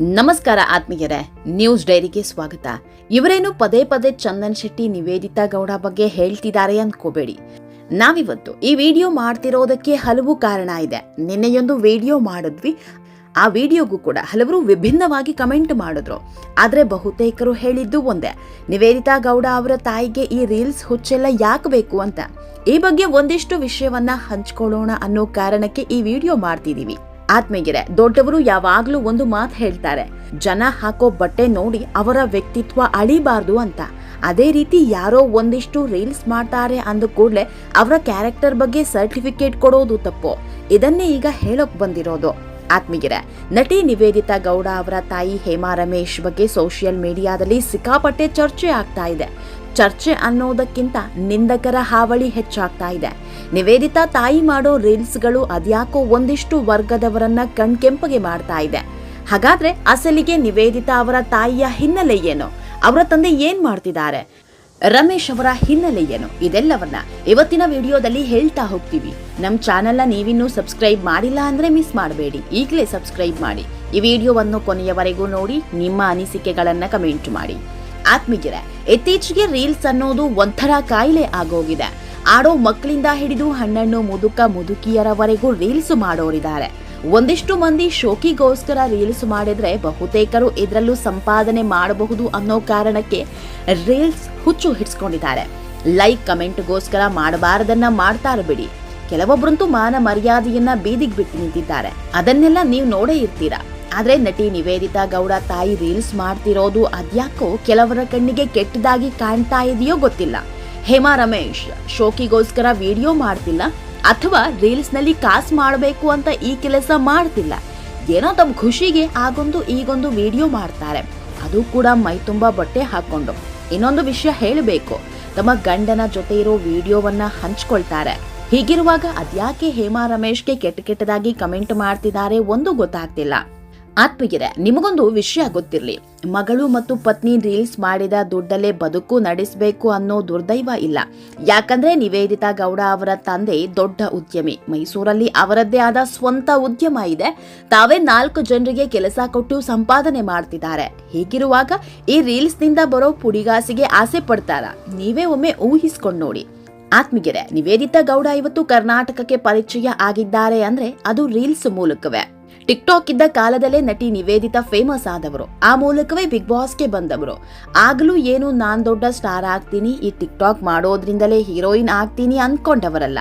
ನಮಸ್ಕಾರ ಆತ್ಮೀಯರೇ, ನ್ಯೂಸ್ ಡೈರಿಗೆ ಸ್ವಾಗತ. ಇವರೇನು ಪದೇ ಪದೇ ಚಂದನ್ ಶೆಟ್ಟಿ ನಿವೇದಿತಾ ಗೌಡ ಬಗ್ಗೆ ಹೇಳ್ತಿದ್ದಾರೆ ಅಂದ್ಕೋಬೇಡಿ ನಾವಿವತ್ತು ಈ ವಿಡಿಯೋ ಮಾಡ್ತಿರೋದಕ್ಕೆ ಹಲವು ಕಾರಣ ಇದೆ. ನಿನ್ನೆಯೊಂದು ವಿಡಿಯೋ ಮಾಡಿದ್ವಿ. ಆ ವಿಡಿಯೋಗೂ ಕೂಡ ಹಲವರು ವಿಭಿನ್ನವಾಗಿ ಕಮೆಂಟ್ ಮಾಡಿದ್ರು. ಆದರೆ ಬಹುತೇಕರು ಹೇಳಿದ್ದು ಒಂದೇ, ನಿವೇದಿತಾ ಗೌಡ ಅವರ ತಾಯಿಗೆ ಈ ರೀಲ್ಸ್ ಹುಚ್ಚೆಲ್ಲ ಯಾಕೆ ಬೇಕು ಅಂತ. ಈ ಬಗ್ಗೆ ಒಂದಿಷ್ಟು ವಿಷಯವನ್ನ ಹಂಚ್ಕೊಳ್ಳೋಣ ಅನ್ನೋ ಕಾರಣಕ್ಕೆ ಈ ವಿಡಿಯೋ ಮಾಡ್ತಿದೀವಿ. ಆತ್ಮೀಯರೇ, ದೊಡ್ಡವರು ಯಾವಾಗ್ಲೂ ಒಂದು ಮಾತು ಹೇಳ್ತಾರೆ, ಜನ ಹಾಕೋ ಬಟ್ಟೆ ನೋಡಿ ಅವರ ವ್ಯಕ್ತಿತ್ವ ಅಳಿಬಾರ್ದು ಅಂತ. ಅದೇ ರೀತಿ ಯಾರೋ ಒಂದಿಷ್ಟು ರೀಲ್ಸ್ ಮಾಡ್ತಾರೆ ಅಂದ ಕೂಡಲೇ ಅವರ ಕ್ಯಾರೆಕ್ಟರ್ ಬಗ್ಗೆ ಸರ್ಟಿಫಿಕೇಟ್ ಕೊಡೋದು ತಪ್ಪು. ಇದನ್ನೇ ಈಗ ಹೇಳೋಕ್ ಬಂದಿರೋದು. ಆತ್ಮೀಯರೇ, ನಟಿ ನಿವೇದಿತಾ ಗೌಡ ಅವರ ತಾಯಿ ಹೇಮಾ ರಮೇಶ್ ಬಗ್ಗೆ ಸೋಷಿಯಲ್ ಮೀಡಿಯಾದಲ್ಲಿ ಸಿಕ್ಕಾಪಟ್ಟೆ ಚರ್ಚೆ ಆಗ್ತಾ ಇದೆ. ಚರ್ಚೆ ಅನ್ನೋದಕ್ಕಿಂತ ನಿಂದಕರ ಹಾವಳಿ ಹೆಚ್ಚಾಗ್ತಾ ಇದೆ. ನಿವೇದಿತಾ ತಾಯಿ ಮಾಡೋ ರೀಲ್ಸ್ಗಳು ಅದ್ಯಾಕೋ ಒಂದಿಷ್ಟು ವರ್ಗದವರನ್ನ ಕಣ್ಕೆಂಪಗೆ ಮಾಡ್ತಾ ಇದೆ. ಹಾಗಾದ್ರೆ ಅಸಲಿಗೆ ನಿವೇದಿತಾ ಅವರ ತಾಯಿಯ ಹಿನ್ನೆಲೆ ಏನು? ಅವರ ತಂದೆ ಏನ್ ಮಾಡ್ತಿದ್ದಾರೆ? ರಮೇಶ್ ಅವರ ಹಿನ್ನೆಲೆ ಏನು? ಇದೆಲ್ಲವನ್ನ ಇವತ್ತಿನ ವಿಡಿಯೋದಲ್ಲಿ ಹೇಳ್ತಾ ಹೋಗ್ತೀವಿ. ನಮ್ಮ ಚಾನೆಲ್ನ ನೀವಿನ್ನು ಸಬ್ಸ್ಕ್ರೈಬ್ ಮಾಡಿಲ್ಲ ಅಂದ್ರೆ ಮಿಸ್ ಮಾಡಬೇಡಿ. ಈಗಲೇ ಸಬ್ಸ್ಕ್ರೈಬ್ ಮಾಡಿ. ಈ ವಿಡಿಯೋವನ್ನು ಕೊನೆಯವರೆಗೂ ನೋಡಿ, ನಿಮ್ಮ ಅನಿಸಿಕೆಗಳನ್ನ ಕಮೆಂಟ್ ಮಾಡಿ. ಆತ್ಮೀಯರೇ, ಇತ್ತೀಚೆಗೆ ರೀಲ್ಸ್ ಅನ್ನೋದು ಒಂಥರ ಕಾಯಿಲೆ ಆಗೋಗಿದೆ. ಆಡೋ ಮಕ್ಕಳಿಂದ ಹಿಡಿದು ಹಣ್ಣಣ್ಣು ಮುದುಕ ಮುದುಕಿಯರವರೆಗೂ ರೀಲ್ಸ್ ಮಾಡೋರಿದ್ದಾರೆ. ಒಂದಿಷ್ಟು ಮಂದಿ ಶೋಕಿಗೋಸ್ಕರ ರೀಲ್ಸ್ ಮಾಡಿದ್ರೆ ಬಹುತೇಕರು ಇದರಲ್ಲೂ ಸಂಪಾದನೆ ಮಾಡಬಹುದು ಅನ್ನೋ ಕಾರಣಕ್ಕೆ ರೀಲ್ಸ್ ಹುಚ್ಚು ಹಿಡ್ಸ್ಕೊಂಡಿದ್ದಾರೆ. ಲೈಕ್ ಕಮೆಂಟ್ಗೋಸ್ಕರ ಮಾಡಬಾರದನ್ನ ಮಾಡ್ತಾರ ಬಿಡಿ. ಕೆಲವೊಬ್ಬರಂತೂ ಮಾನ ಮರ್ಯಾದೆಯನ್ನ ಬೀದಿಗೆ ಬಿಟ್ಟು ನಿಂತಿದ್ದಾರೆ. ಅದನ್ನೆಲ್ಲ ನೀವು ನೋಡೇ ಇರ್ತೀರಾ? ಆದ್ರೆ ನಟಿ ನಿವೇದಿತಾ ಗೌಡ ತಾಯಿ ರೀಲ್ಸ್ ಮಾಡ್ತಿರೋದು ಅದ್ಯಾಕೋ ಕೆಲವರ ಕಣ್ಣಿಗೆ ಕೆಟ್ಟದಾಗಿ ಕಾಣ್ತಾ ಇದೆಯೋ ಗೊತ್ತಿಲ್ಲ. ಹೇಮಾ ರಮೇಶ್ ಶೋಕಿಗೋಸ್ಕರ ವಿಡಿಯೋ ಮಾಡ್ತಿಲ್ಲ ಅಥವಾ ರೀಲ್ಸ್ನಲ್ಲಿ ಕಾಸ್ ಮಾಡಬೇಕು ಅಂತ ಈ ಕೆಲಸ ಮಾಡ್ತಿಲ್ಲ. ಏನೋ ತಮ್ಮ ಖುಷಿಗೆ ಆಗೊಂದು ಈಗೊಂದು ವಿಡಿಯೋ ಮಾಡ್ತಾರೆ. ಅದು ಕೂಡ ಮೈ ತುಂಬಾ ಬಟ್ಟೆ ಹಾಕೊಂಡು. ಇನ್ನೊಂದು ವಿಷಯ ಹೇಳಬೇಕು. ತಮ್ಮ ಗಂಡನ ಜೊತೆ ಇರೋ ವಿಡಿಯೋವನ್ನ ಹಂಚ್ಕೊಳ್ತಾರೆ. ಹೀಗಿರುವಾಗ ಅದ್ಯಾಕೆ ಹೇಮಾ ರಮೇಶ್ಗೆ ಕೆಟ್ಟ ಕೆಟ್ಟದಾಗಿ ಕಮೆಂಟ್ ಮಾಡ್ತಿದ್ದಾರೆ ಒಂದು ಗೊತ್ತಾಗ್ತಿಲ್ಲ. ಆತ್ಮೀಯರೇ, ನಿಮಗೊಂದು ವಿಷಯ ಗೊತ್ತಿರಲಿ. ಮಗಳು ಮತ್ತು ಪತ್ನಿ ರೀಲ್ಸ್ ಮಾಡಿದ ದುಡ್ಡಲ್ಲೇ ಬದುಕು ನಡೆಸಬೇಕು ಅನ್ನೋ ದುರ್ದೈವ ಇಲ್ಲ. ಯಾಕಂದ್ರೆ ನಿವೇದಿತಾ ಗೌಡ ಅವರ ತಂದೆ ದೊಡ್ಡ ಉದ್ಯಮಿ. ಮೈಸೂರಲ್ಲಿ ಅವರದ್ದೇ ಆದ ಸ್ವಂತ ಉದ್ಯಮ ಇದೆ. ತಾವೇ ನಾಲ್ಕು ಜನರಿಗೆ ಕೆಲಸ ಕೊಟ್ಟು ಸಂಪಾದನೆ ಮಾಡ್ತಿದ್ದಾರೆ. ಹೀಗಿರುವಾಗ ಈ ರೀಲ್ಸ್ನಿಂದ ಬರೋ ಪುಡಿಗಾಸಿಗೆ ಆಸೆ ಪಡ್ತಾರ? ನೀವೇ ಒಮ್ಮೆ ಊಹಿಸ್ಕೊಂಡು ನೋಡಿ. ಆತ್ಮೀಯರೇ, ನಿವೇದಿತಾ ಗೌಡ ಇವತ್ತು ಕರ್ನಾಟಕಕ್ಕೆ ಪರಿಚಯ ಆಗಿದ್ದಾರೆ ಅಂದ್ರೆ ಅದು ರೀಲ್ಸ್ ಮೂಲಕವೇ. ಟಿಕ್ಟಾಕ್ ಇದ್ದ ಕಾಲದಲ್ಲೇ ನಟಿ ನಿವೇದಿತಾ ಫೇಮಸ್ ಆದವರು. ಆ ಮೂಲಕವೇ ಬಿಗ್ ಬಾಸ್ಗೆ ಬಂದವರು. ಆಗಲೂ ಏನು ನಾನ್ ದೊಡ್ಡ ಸ್ಟಾರ್ ಆಗ್ತೀನಿ, ಈ ಟಿಕ್ಟಾಕ್ ಮಾಡೋದ್ರಿಂದಲೇ ಹೀರೋಯಿನ್ ಆಗ್ತೀನಿ ಅನ್ಕೊಂಡವರಲ್ಲ.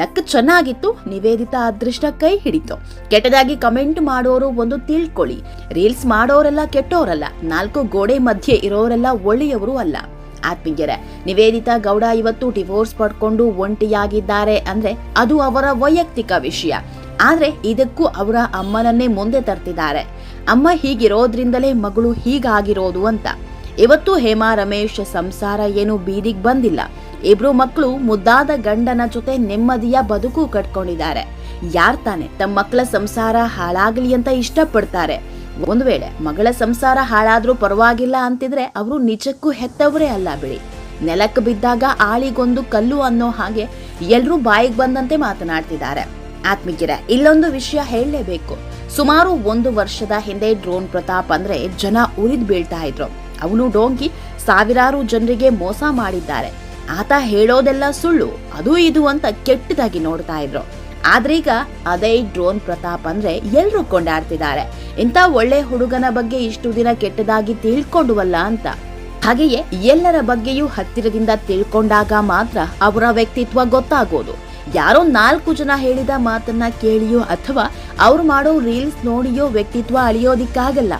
ಲಕ್ ಚೆನ್ನಾಗಿತ್ತು, ನಿವೇದಿತಾ ಅದೃಷ್ಟ ಕೈ ಹಿಡಿತು. ಕೆಟ್ಟದಾಗಿ ಕಮೆಂಟ್ ಮಾಡೋರು ಒಂದು ತಿಳ್ಕೊಳ್ಳಿ. ರೀಲ್ಸ್ ಮಾಡೋರೆಲ್ಲ ಕೆಟ್ಟೋರಲ್ಲ, ನಾಲ್ಕು ಗೋಡೆ ಮಧ್ಯೆ ಇರೋರೆಲ್ಲ ಒಳ್ಳೆಯವರು ಅಲ್ಲ. ಆತ್ಮೀಯರೇ, ನಿವೇದಿತಾ ಗೌಡ ಇವತ್ತು ಡಿವೋರ್ಸ್ ಪಡ್ಕೊಂಡು ಒಂಟಿಯಾಗಿದ್ದಾರೆ ಅಂದ್ರೆ ಅದು ಅವರ ವೈಯಕ್ತಿಕ ವಿಷಯ. ಆದ್ರೆ ಇದಕ್ಕೂ ಅವರ ಅಮ್ಮನನ್ನೇ ಮುಂದೆ ತರ್ತಿದ್ದಾರೆ. ಅಮ್ಮ ಹೀಗಿರೋದ್ರಿಂದಲೇ ಮಗಳು ಹೀಗಾಗಿರೋದು ಅಂತ. ಇವತ್ತು ಹೇಮಾ, ರಮೇಶ್ ಸಂಸಾರ ಏನು ಬೀದಿಗೆ ಬಂದಿಲ್ಲ. ಇಬ್ರು ಮಕ್ಕಳು ಮುದ್ದಾದ ಗಂಡನ ಜೊತೆ ನೆಮ್ಮದಿಯ ಬದುಕು ಕಟ್ಕೊಂಡಿದ್ದಾರೆ. ಯಾರ್ ತಾನೆ, ತಮ್ಮ ಮಕ್ಕಳ ಸಂಸಾರ ಹಾಳಾಗ್ಲಿ ಅಂತ ಇಷ್ಟಪಡ್ತಾರೆ. ಒಂದು ವೇಳೆ ಮಗಳ ಸಂಸಾರ ಹಾಳಾದ್ರೂ ಪರವಾಗಿಲ್ಲ ಅಂತಿದ್ರೆ ಅವರು ನಿಜಕ್ಕೂ ಹೆತ್ತವರೇ ಅಲ್ಲ ಬಿಡಿ. ನೆಲಕ್ಕೆ ಬಿದ್ದಾಗ ಆಳಿಗೊಂದು ಕಲ್ಲು ಅನ್ನೋ ಹಾಗೆ ಎಲ್ಲರೂ ಬಾಯಿಗೆ ಬಂದಂತೆ ಮಾತನಾಡ್ತಿದ್ದಾರೆ. ಆತ್ಮೀಯರ ಇಲ್ಲೊಂದು ವಿಷಯ ಹೇಳಲೇಬೇಕು. ಸುಮಾರು ಒಂದು ವರ್ಷದ ಹಿಂದೆ ಡ್ರೋನ್ ಪ್ರತಾಪ್ ಅಂದ್ರೆ ಜನ ಉರಿದ್ ಬೀಳ್ತಾ ಇದ್ರು. ಅವನು ಡೋಂಗಿ ಸಾವಿರಾರು ಜನರಿಗೆ ಮೋಸ ಮಾಡಿದ್ದಾರೆ. ಆತ ಹೇಳೋದೆಲ್ಲ ಸುಳ್ಳು, ಅದು ಇದು ಅಂತ ಕೆಟ್ಟದಾಗಿ ನೋಡ್ತಾ ಇದ್ರು. ಆದ್ರೀಗ ಅದೇ ಡ್ರೋನ್ ಪ್ರತಾಪ್ ಅಂದ್ರೆ ಎಲ್ಲರೂ ಕೊಂಡಾಡ್ತಿದ್ದಾರೆ. ಇಂಥ ಒಳ್ಳೆ ಹುಡುಗನ ಬಗ್ಗೆ ಇಷ್ಟು ದಿನ ಕೆಟ್ಟದಾಗಿ ತಿಳ್ಕೊಂಡುವಲ್ಲ ಅಂತ. ಹಾಗೆಯೇ ಎಲ್ಲರ ಬಗ್ಗೆಯೂ ಹತ್ತಿರದಿಂದ ತಿಳ್ಕೊಂಡಾಗ ಮಾತ್ರ ಅವರ ವ್ಯಕ್ತಿತ್ವ ಗೊತ್ತಾಗೋದು. ಯಾರೋ ನಾಲ್ಕು ಜನ ಹೇಳಿದ ಮಾತನ್ನ ಕೇಳಿಯೋ ಅಥವಾ ಅವ್ರು ಮಾಡೋ ರೀಲ್ಸ್ ನೋಡಿಯೋ ವ್ಯಕ್ತಿತ್ವ ಅಳಿಯೋದಿಕ್ಕಾಗಲ್ಲ.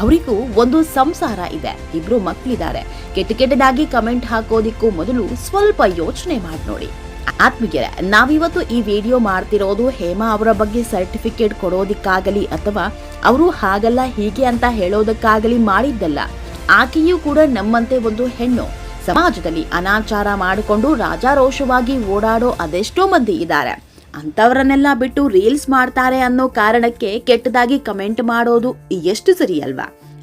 ಅವರಿಗೂ ಒಂದು ಸಂಸಾರ ಇದೆ. ಇಬ್ರು ಮಕ್ಕಳಿದ್ದಾರೆ ಕೆಟ್ಟ ಕೆಟ್ಟದಾಗಿ ಕಮೆಂಟ್ ಹಾಕೋದಿಕ್ಕೂ ಮೊದಲು ಸ್ವಲ್ಪ ಯೋಚನೆ ಮಾಡಿ ನೋಡಿ ಆತ್ಮೀಯರೇ, ನಾವಿವತ್ತು ಈ ವಿಡಿಯೋ ಮಾಡ್ತಿರೋದು ಹೇಮಾ ಅವರ ಬಗ್ಗೆ ಸರ್ಟಿಫಿಕೇಟ್ ಕೊಡೋದಕ್ಕಾಗಲಿ ಅಥವಾ ಅವರು ಹಾಗಲ್ಲ ಹೀಗೆ ಅಂತ ಹೇಳೋದಕ್ಕಾಗಲಿ ಮಾಡಿದ್ದಲ್ಲ. ಆಕೆಯೂ ಕೂಡ ನಮ್ಮಂತೆ ಒಂದು ಹೆಣ್ಣು. ಸಮಾಜದಲ್ಲಿ ಅನಾಚಾರ ಮಾಡಿಕೊಂಡು ರಾಜಾರೋಷವಾಗಿ ಓಡಾಡೋ ಅದೆಷ್ಟೋ ಮಂದಿ ಇದ್ದಾರೆ. ಅಂಥವರನ್ನೆಲ್ಲ ಬಿಟ್ಟು ರೀಲ್ಸ್ ಮಾಡ್ತಾರೆ ಅನ್ನೋ ಕಾರಣಕ್ಕೆ ಕೆಟ್ಟದಾಗಿ ಕಮೆಂಟ್ ಮಾಡೋದು ಎಷ್ಟು ಸರಿ ಅಲ್ವಾ